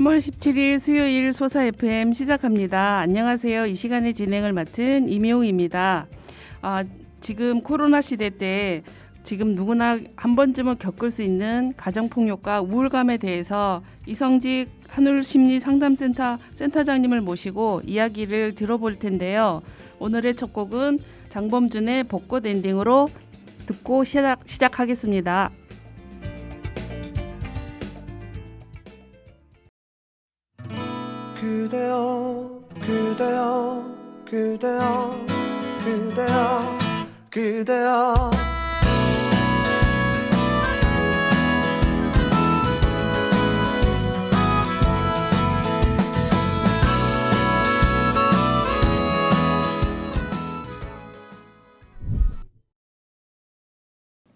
삼월 17일 수요일 소사 FM 시작합니다. 안녕하세요. 이 시간에 진행을 맡은 이미용입니다. 아, 지금 코로나 시대 때 지금 누구나 한 번쯤은 겪을 수 있는 가정폭력과 우울감에 대해서 이성직 한울심리상담센터 센터장님을 모시고 이야기를 들어볼 텐데요. 오늘의 첫 곡은 장범준의 벚꽃 엔딩으로 듣고 시작, 시작하겠습니다. 그대여 그대여 그대여 그대여 그대여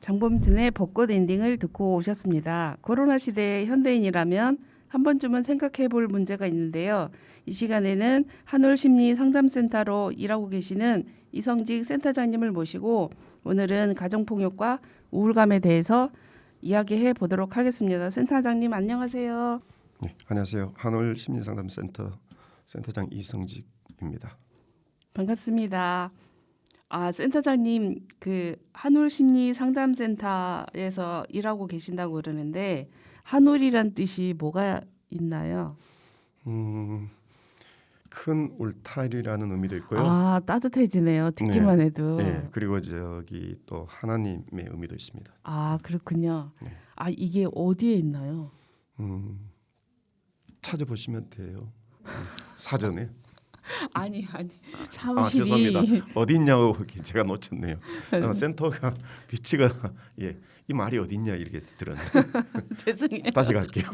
장범준의 벚꽃 엔딩을 듣고 오셨습니다. 코로나 시대의 현대인이라면 한 번쯤은 생각해 볼 문제가 있는데요. 이 시간에는 한올 심리 상담센터로 일하고 계시는 이성직 센터장님을 모시고 오늘은 가정폭력과 우울감에 대해서 이야기해 보도록 하겠습니다. 센터장님 안녕하세요. 네, 안녕하세요. 한올 심리상담센터 센터장 이성직입니다. 반갑습니다. 아, 센터장님 그 한올 심리 상담센터에서 일하고 계신다고 그러는데 한올이란 뜻이 뭐가 있나요? 음, 큰 울타리라는 의미도 있고요. 아, 따뜻해지네요. 듣기만 해도. 네, 그리고 저기 또 하나님의 의미도 있습니다. 아, 그렇군요. 네. 아, 이게 어디에 있나요? 음, 찾아보시면 돼요. 음, 사전에. 아니, 아니. 아 사무실이 죄송합니다. 어디 있냐고 제가 놓쳤네요. 어, 센터가 위치가 예, 이 말이 어디 있냐 이렇게 들었는데 죄송해요. 다시 갈게요.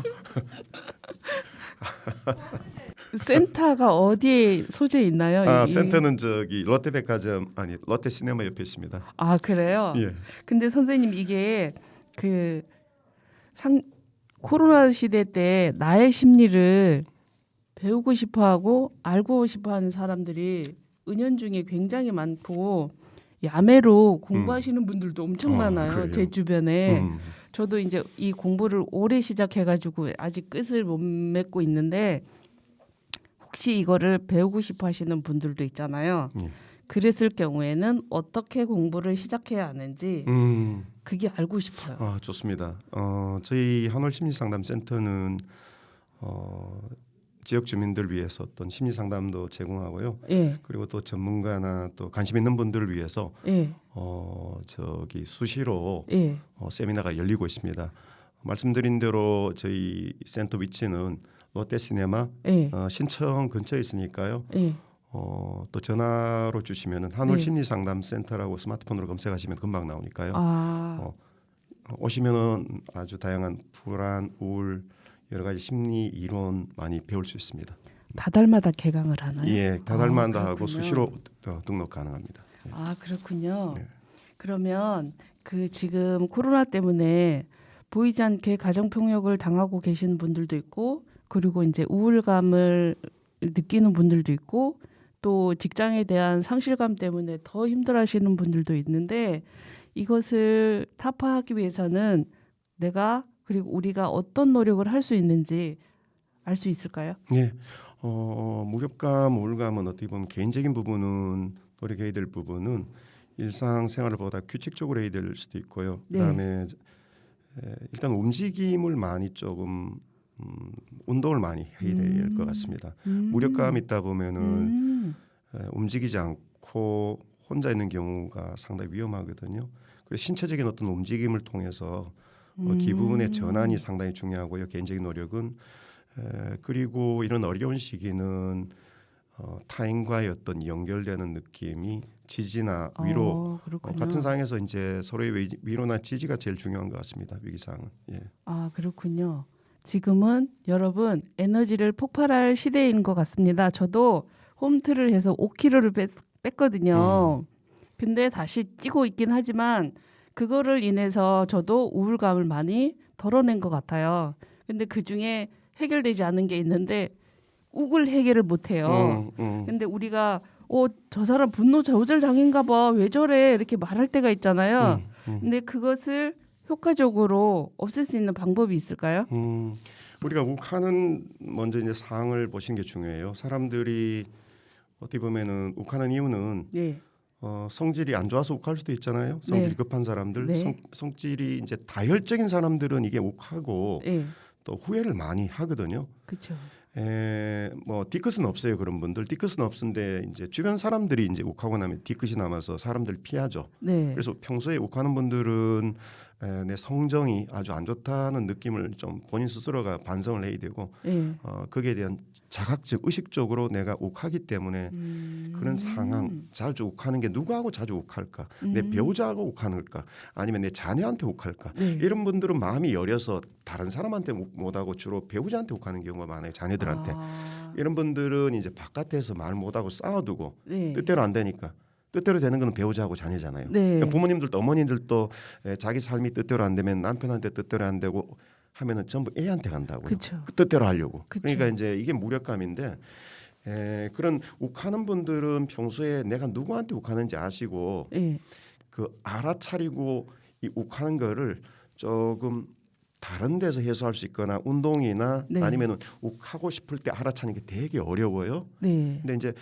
센터가 어디에 소재 있나요? 아 이- 센터는 저기 롯데백화점 아니 롯데 시네마 옆에 있습니다. 아, 그래요? 예. 근데 선생님 이게 그 상 코로나 시대 때 나의 심리를 배우고 싶어하고 알고 싶어하는 사람들이 은연중에 굉장히 많고 야매로 공부하시는 분들도 엄청 어, 많아요 그래요? 제 주변에 음. 저도 이제 이 공부를 올해 시작해가지고 아직 끝을 못 맺고 있는데 혹시 이거를 배우고 싶어 하시는 분들도 있잖아요 예. 그랬을 경우에는 어떻게 공부를 시작해야 하는지 음. 그게 알고 싶어요. 아 좋습니다. 어, 저희 한월 심리상담센터는 어, 지역 주민들 위해서 어떤 심리 상담도 제공하고요. 예, 그리고 또 전문가나 또 관심 있는 분들을 위해서 예, 어, 저기 수시로 예. 어, 세미나가 열리고 있습니다. 말씀드린 대로 저희 센터 위치는 롯데시네마 예, 어, 신청 근처에 있으니까요. 예. 어, 또 전화로 주시면은 한월 네. 심리 상담 센터라고 스마트폰으로 검색하시면 금방 나오니까요. 아, 어, 오시면은 아주 다양한 불안, 우울 여러 가지 심리 이론 많이 배울 수 있습니다. 다달마다 개강을 하나요? 예, 다달마다 아, 하고. 수시로 어, 등록 가능합니다. 예. 아, 그렇군요. 네. 그러면 그 지금 코로나 때문에 보이지 않게 가정 폭력을 당하고 계시는 분들도 있고 그리고 이제 우울감을 느끼는 분들도 있고 또 직장에 대한 상실감 때문에 더 힘들어하시는 분들도 있는데 이것을 타파하기 위해서는 내가 그리고 우리가 어떤 노력을 할 수 있는지 알 수 있을까요? 예. 어, 무력감, 우울감은 어떻게 보면 개인적인 부분은 노력해야 될 부분은 일상생활보다 규칙적으로 해야 될 수도 있고요. 네. 그다음에 에, 일단 움직임을 많이 조금 음, 운동을 많이 해야 될 것 같습니다. 음. 무력감 있다 보면은 음. 에, 움직이지 않고 혼자 있는 경우가 상당히 위험하거든요. 그래서 신체적인 어떤 움직임을 통해서 어, 기분의 음. 전환이 상당히 중요하고요. 개인적인 노력은 에, 그리고 이런 어려운 시기는 어, 타인과의 어떤 연결되는 느낌이 지지나 위로 어, 어. 같은 상황에서 이제 서로의 위- 위로나 지지가 제일 중요한 것 같습니다. 위기 상황은. 예. 아 그렇군요. 지금은 여러분 에너지를 폭발할 시대인 것 같습니다. 저도 홈트를 해서 5kg를 뺐, 뺐거든요. 근데 다시 찌고 있긴 하지만 그거를 인해서 저도 우울감을 많이 덜어낸 것 같아요. 근데 그 중에 해결되지 않은 게 있는데 욱을 해결을 못 해요. 음, 음. 근데 우리가 어 저 사람 분노 조절 장애인가 봐. 왜 저래? 이렇게 말할 때가 있잖아요. 음, 음. 근데 그것을 효과적으로 없앨 수 있는 방법이 있을까요? 음, 우리가 욱하는 먼저 이제 상을 보시는 게 중요해요. 사람들이 어떻게 보면은 욱하는 이유는 예. 어, 성질이 안 좋아서 욱할 수도 있잖아요. 성질이 네. 급한 사람들, 네. 성, 성질이 이제 다혈적인 사람들은 이게 욱하고 예. 또 후회를 많이 하거든요. 그렇죠. 에, 뭐 뒤끝은 없어요 그런 분들 뒤끝은 없는데 이제 주변 사람들이 이제 욱하고 나면 뒤끝이 남아서 사람들 피하죠. 네. 그래서 평소에 욱하는 분들은 에, 내 성정이 아주 안 좋다는 느낌을 좀 본인 스스로가 반성을 해야 되고 예. 어, 거기에 대한 자각적 의식적으로 내가 욱하기 때문에 음. 그런 상황 자주 욱하는 게 누구하고 자주 욱할까 내 음. 배우자하고 욱하는가 아니면 내 자녀한테 욱할까 네. 이런 분들은 마음이 여려서 다른 사람한테 욱 못하고 주로 배우자한테 욱하는 경우가 많아요 자녀들한테 아, 이런 분들은 이제 바깥에서 말 못하고 쌓아두고 네. 뜻대로 안 되니까 뜻대로 되는 건 배우자하고 자녀잖아요. 네. 그러니까 부모님들도 어머님들도 에, 자기 삶이 뜻대로 안 되면 남편한테 뜻대로 안 되고 하면은 전부 애한테 간다고요. 그렇죠. 그 뜻대로 하려고. 그쵸. 그러니까 이제 이게 무력감인데 에, 그런 욱하는 분들은 평소에 내가 누구한테 욱하는지 아시고 예. 그 알아차리고 이 욱하는 거를 조금 다른 데서 해소할 수 있거나 운동이나 네. 아니면은 욱하고 싶을 때 알아차리는 게 되게 어려워요. 네. 근데 이제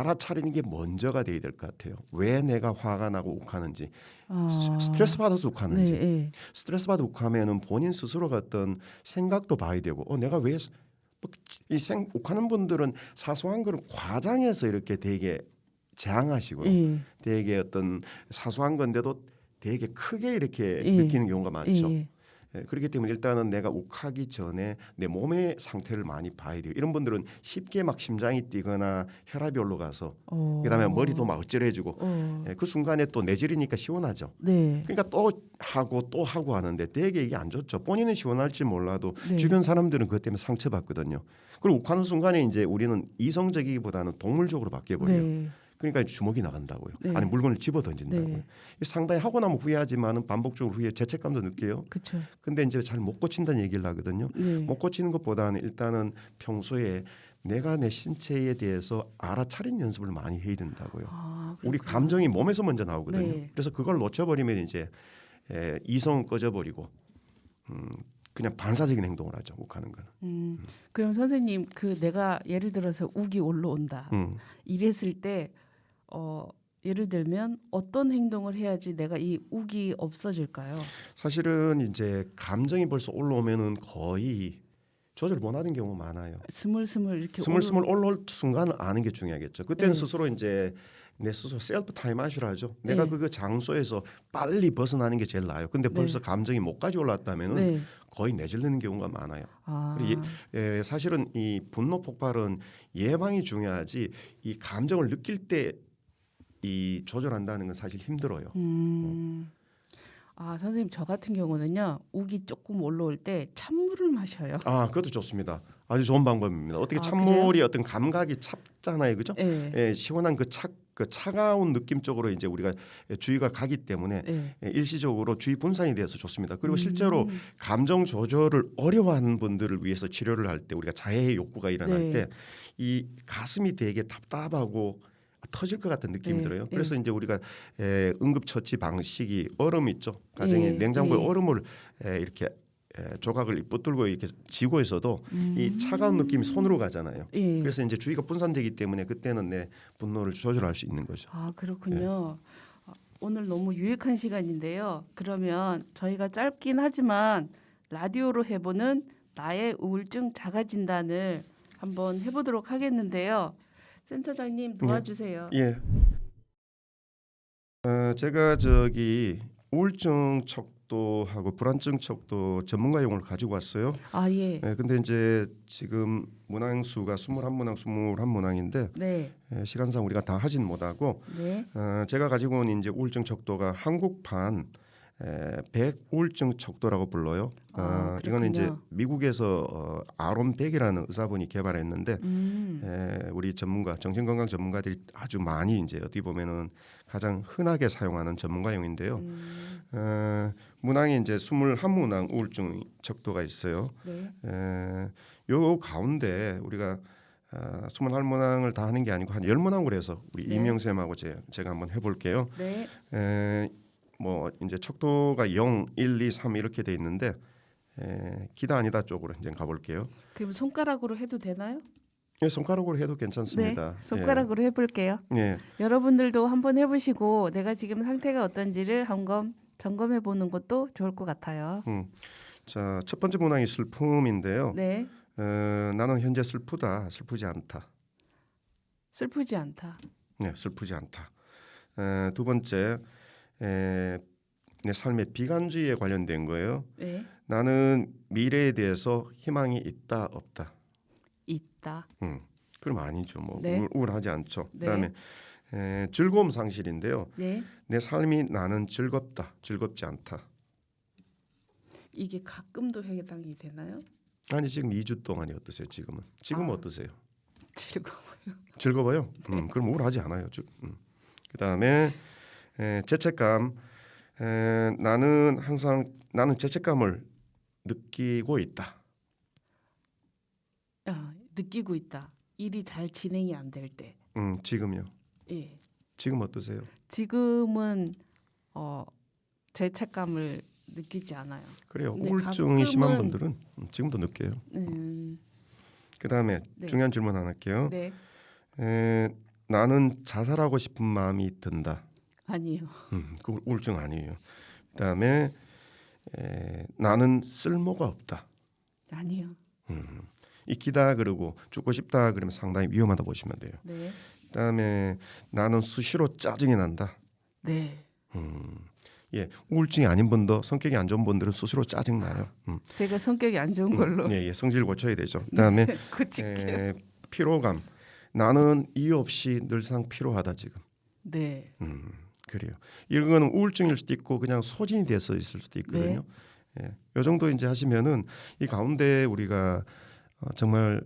알아차리는 게 먼저가 돼야 될 것 같아요. 왜 내가 화가 나고 욱하는지, 아. 스- 스트레스 받아서 욱하는지. 네. 예. 스트레스 받아 욱하면은 본인 스스로가 어떤 생각도 봐야 되고, 어 내가 왜뭐 이생 욱하는 분들은 사소한 거를 과장해서 이렇게 되게 재앙하시고요. 예. 되게 어떤 사소한 건데도 되게 크게 이렇게 예. 느끼는 경우가 많죠. 예. 예, 그렇기 때문에 일단은 내가 욱하기 전에 내 몸의 상태를 많이 봐야 돼요. 이런 분들은 쉽게 막 심장이 뛰거나 혈압이 올라가서 어. 그다음에 머리도 막 어찌러해지고 어. 예, 그 순간에 또 내질이니까 시원하죠. 네. 그러니까 또 하고 또 하고 하는데 되게 이게 안 좋죠. 본인은 시원할지 몰라도 네. 주변 사람들은 그것 때문에 상처받거든요. 그리고 욱하는 순간에 이제 우리는 이성적이기보다는 동물적으로 바뀌어 버려요. 네. 그러니까 주먹이 나간다고요. 네. 아니 물건을 집어 던진다고요. 네. 상당히 하고 나면 후회하지만은 반복적으로 후회, 죄책감도 느껴요. 그렇죠. 근데 이제 잘 못 고친다는 얘기를 하거든요. 네. 못 고치는 것보다는 일단은 평소에 내가 내 신체에 대해서 알아차리는 연습을 많이 해야 된다고요. 아, 우리. 감정이 몸에서 먼저 나오거든요. 네. 그래서 그걸 놓쳐버리면 이제 에, 이성은 꺼져버리고 음, 그냥 반사적인 행동을 하죠. 욱하는 거는. 음. 그럼 선생님 그 내가 예를 들어서 욱이 올라온다. 음. 이랬을 때 어, 예를 들면 어떤 행동을 해야지 내가 이 욱이 없어질까요? 사실은 이제 감정이 벌써 올라오면은 거의 조절 못하는 경우 많아요. 스물스물 이렇게 스물스물 올라올 순간을 아는 게 중요하겠죠. 그때는 네. 스스로 이제 내 스스로 셀프 타임 아시라 하죠. 내가 네. 그 장소에서 빨리 벗어나는 게 제일 나아요. 근데 벌써 네. 감정이 목까지 올랐다면은 네. 거의 내질리는 경우가 많아요. 아. 그리고 예, 사실은 이 분노 폭발은 예방이 중요하지 이 감정을 느낄 때 이 조절한다는 건 사실 힘들어요. 음. 아 선생님 저 같은 경우는요 욱이 조금 올라올 때 찬물을 마셔요. 아, 그것도 좋습니다. 아주 좋은 방법입니다. 어떻게 아, 찬물이 어떤 감각이 찹잖아요, 그죠? 네. 예, 시원한 그 차, 그 차가운 느낌 쪽으로 이제 우리가 주의가 가기 때문에 네. 예, 일시적으로 주의 분산이 돼서 좋습니다. 그리고 실제로 음. 감정 조절을 어려워하는 분들을 위해서 치료를 할 때 우리가 자해의 욕구가 일어날 네. 때이 가슴이 되게 답답하고 터질 것 같은 느낌이 네, 들어요. 네. 그래서 이제 우리가 에, 응급처치 방식이 얼음 있죠. 가정에 네, 냉장고에 네. 얼음을 에, 이렇게 에, 조각을 붙들고 이렇게 쥐고 있어도 음. 이 차가운 느낌이 손으로 가잖아요. 예. 그래서 이제 주의가 분산되기 때문에 그때는 내 분노를 조절할 수 있는 거죠. 아 그렇군요. 네. 아, 오늘 너무 유익한 시간인데요. 그러면 저희가 짧긴 하지만 라디오로 해보는 나의 우울증 자가 진단을 한번 해보도록 하겠는데요. 센터장님 도와주세요. 예. 어, 제가 저기 우울증 척도하고 불안증 척도 전문가 용어를 가지고 왔어요. 아 예. 예, 근데 이제 지금 문항 수가 21문항, 21문항인데 네. 예, 시간상 우리가 다 하진 못하고 네. 어, 제가 가지고 온 이제 우울증 척도가 한국판 에, 백우울증 척도라고 불러요. 아, 어, 이거는 이제. 미국에서 어, 아론 백이라는 의사분이 개발했는데 음. 에, 우리 전문가 정신건강 전문가들이 아주 많이 이제 어떻게 보면은 가장 흔하게 사용하는 전문가용인데요. 음. 어, 문항에 이제 21문항 우울증 척도가 있어요. 네. 에, 요 가운데 우리가 아, 21문항을 다 하는 게 아니고 한 10문항으로 해서 우리 네. 이명 쌤하고 제, 제가 한번 해볼게요. 네. 에, 뭐 이제 척도가 0, 1, 2, 3 이렇게 돼 있는데 에, 기다 아니다 쪽으로 이제 가볼게요. 그럼 손가락으로 해도 되나요? 예, 손가락으로 해도 괜찮습니다. 네. 손가락으로 해볼게요. 예. 예. 여러분들도 한번 해보시고 내가 지금 상태가 어떤지를 한번 점검해 보는 것도 좋을 것 같아요. 음. 자, 첫 번째 문항이 슬픔인데요. 네. 어, 나는 현재 슬프다, 슬프지 않다. 슬프지 않다. 네, 슬프지 않다. 에, 두 번째, 에, 내 삶의 비관주의에 관련된 거예요. 네. 나는 미래에 대해서 희망이 있다 없다. 있다. 음, 그럼 아니죠. 뭐 네. 우울, 우울하지 않죠. 네. 그다음에 에, 즐거움 상실인데요. 네. 내 삶이 나는 즐겁다, 즐겁지 않다. 이게 가끔도 해당이 되나요? 아니 지금 2주 동안이 어떠세요? 지금은 지금 아. 어떠세요? 즐거워요. 즐거워요. 네. 음, 그럼 우울하지 않아요. 주- 음. 그다음에 에, 죄책감. 에, 나는 항상 나는 죄책감을 느끼고 있다. 아, 느끼고 있다. 일이 잘 진행이 안 될 때. 음, 지금요. 예. 지금 어떠세요? 지금은 어 죄책감을 느끼지 않아요. 그래요. 네, 우울증이 심한 분들은 음, 지금도 느껴요. 음, 그 다음에 네. 중요한 질문 하나 할게요. 네. 에, 나는 자살하고 싶은 마음이 든다. 아니요. 음, 그 우울증 아니에요. 그다음에 에, 나는 쓸모가 없다. 아니요. 음, 있기다 그러고 죽고 싶다 그러면 상당히 위험하다 보시면 돼요. 네. 그다음에 나는 수시로 짜증이 난다. 네. 음, 예, 우울증이 아닌 분도 성격이 안 좋은 분들은 스스로 짜증 나요. 음, 제가 성격이 안 좋은 걸로 예, 예, 성질 고쳐야 되죠. 그다음에 고칠게요. 에, 피로감. 나는 이유 없이 늘상 피로하다 지금. 네. 음, 그래요. 이거는 우울증일 수도 있고 그냥 소진이 돼서 있을 수도 있거든요. 예, 요 정도 이제 하시면은 이 가운데 우리가 어, 정말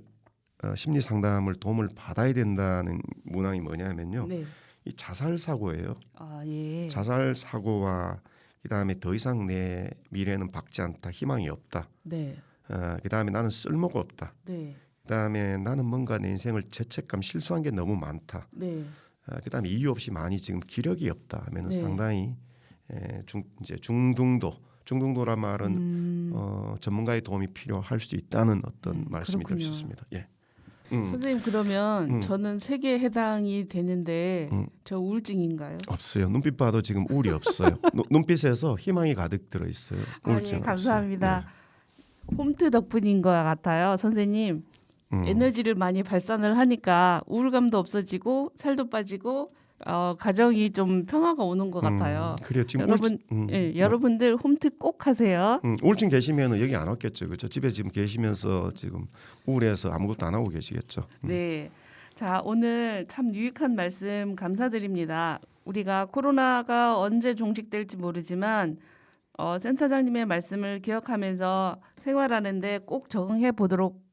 어, 심리 상담을 도움을 받아야 된다는 문항이 뭐냐면요. 네. 이 자살 사고예요. 아 예. 자살 사고와 그다음에 더 이상 내 미래는 밝지 않다, 희망이 없다. 네. 어, 그다음에 나는 쓸모가 없다. 네. 그다음에 나는 뭔가 내 인생을 죄책감, 실수한 게 너무 많다. 네. 어, 그다음에 이유 없이 많이 지금 기력이 없다 하면은 네. 상당히 에, 중 이제 중등도 중등도란 말은 음, 어, 전문가의 도움이 필요할 수 있다는 어떤 음, 말씀이 될 수. 있습니다. 예. 음, 선생님 그러면 음. 저는 세 개 해당이 되는데 음. 저 우울증인가요? 없어요. 눈빛 봐도 지금 우울이 없어요. 눈- 눈빛에서 희망이 가득 들어 있어요. 아, 우울증 예, 감사합니다. 홈트 덕분인 것 같아요, 선생님. 음. 에너지를 많이 발산을 하니까 우울감도 없어지고 살도 빠지고 어, 가정이 좀 평화가 오는 것 같아요. 음, 그래요. 지금 여러분, 우울증, 음, 예, 여러분들 홈트 꼭 하세요. 음, 우울증 계시면은 여기 안 왔겠죠. 그렇죠. 집에 지금 계시면서 지금 우울해서 아무것도 안 하고 계시겠죠. 음. 네. 자, 오늘 참 유익한 말씀 감사드립니다. 우리가 코로나가 언제 종식될지 모르지만 어, 센터장님의 말씀을 기억하면서 생활하는데 꼭 적응해 보도록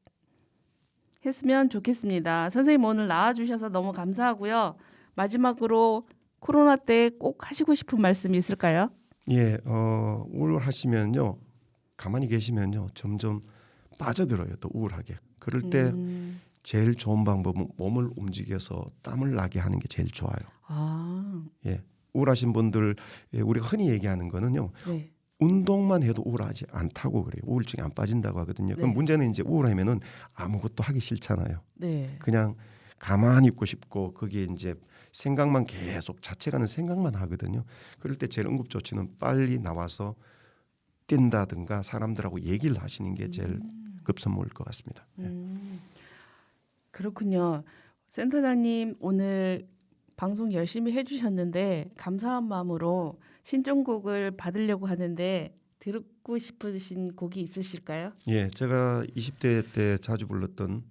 했으면 좋겠습니다. 선생님 오늘 나와주셔서 너무 감사하고요. 마지막으로 코로나 때 꼭 하시고 싶은 말씀 있을까요? 예, 어, 우울하시면요, 가만히 계시면요, 점점 빠져들어요. 또 우울하게. 그럴 때 음, 제일 좋은 방법은 몸을 움직여서 땀을 나게 하는 게 제일 좋아요. 아, 예, 우울하신 분들 예, 우리가 흔히 얘기하는 거는요, 네, 운동만 해도 우울하지 않다고 그래요. 우울증이 안 빠진다고 하거든요. 그럼 네. 문제는 이제 우울하면은 아무것도 하기 싫잖아요. 네, 그냥 가만히 있고 싶고 거기에 이제 생각만 계속 자책하는 생각만 하거든요. 그럴 때 제일 응급 조치는 빨리 나와서 뛴다든가 사람들하고 얘기를 하시는 게 제일 급선무일 것 같습니다. 예. 음, 그렇군요. 센터장님 오늘 방송 열심히 해주셨는데 감사한 마음으로 신청곡을 받으려고 하는데 듣고 싶으신 곡이 있으실까요? 예, 제가 20대 때 자주 불렀던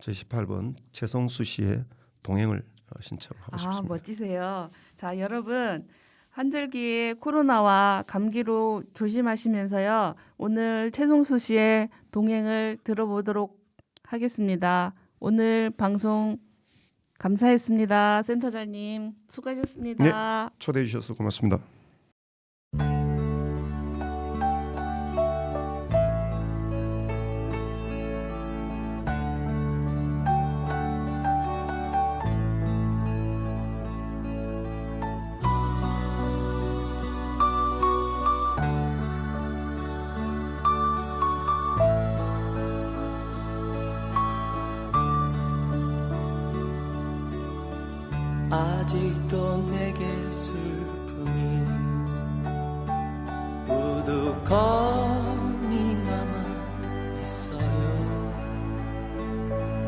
제 18번 최성수 씨의 동행을 어, 신청하고 아 싶습니다. 멋지세요. 자 여러분 한절기에 코로나와 감기로 조심하시면서요. 오늘 최송수 씨의 동행을 들어보도록 하겠습니다. 오늘 방송 감사했습니다. 센터장님 수고하셨습니다. 초대해 주셔서 고맙습니다.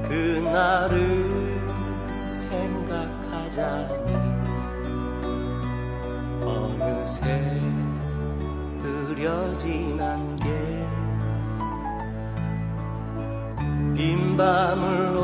그날을 생각하자니 어느새 흐려진 안개 빈 밤을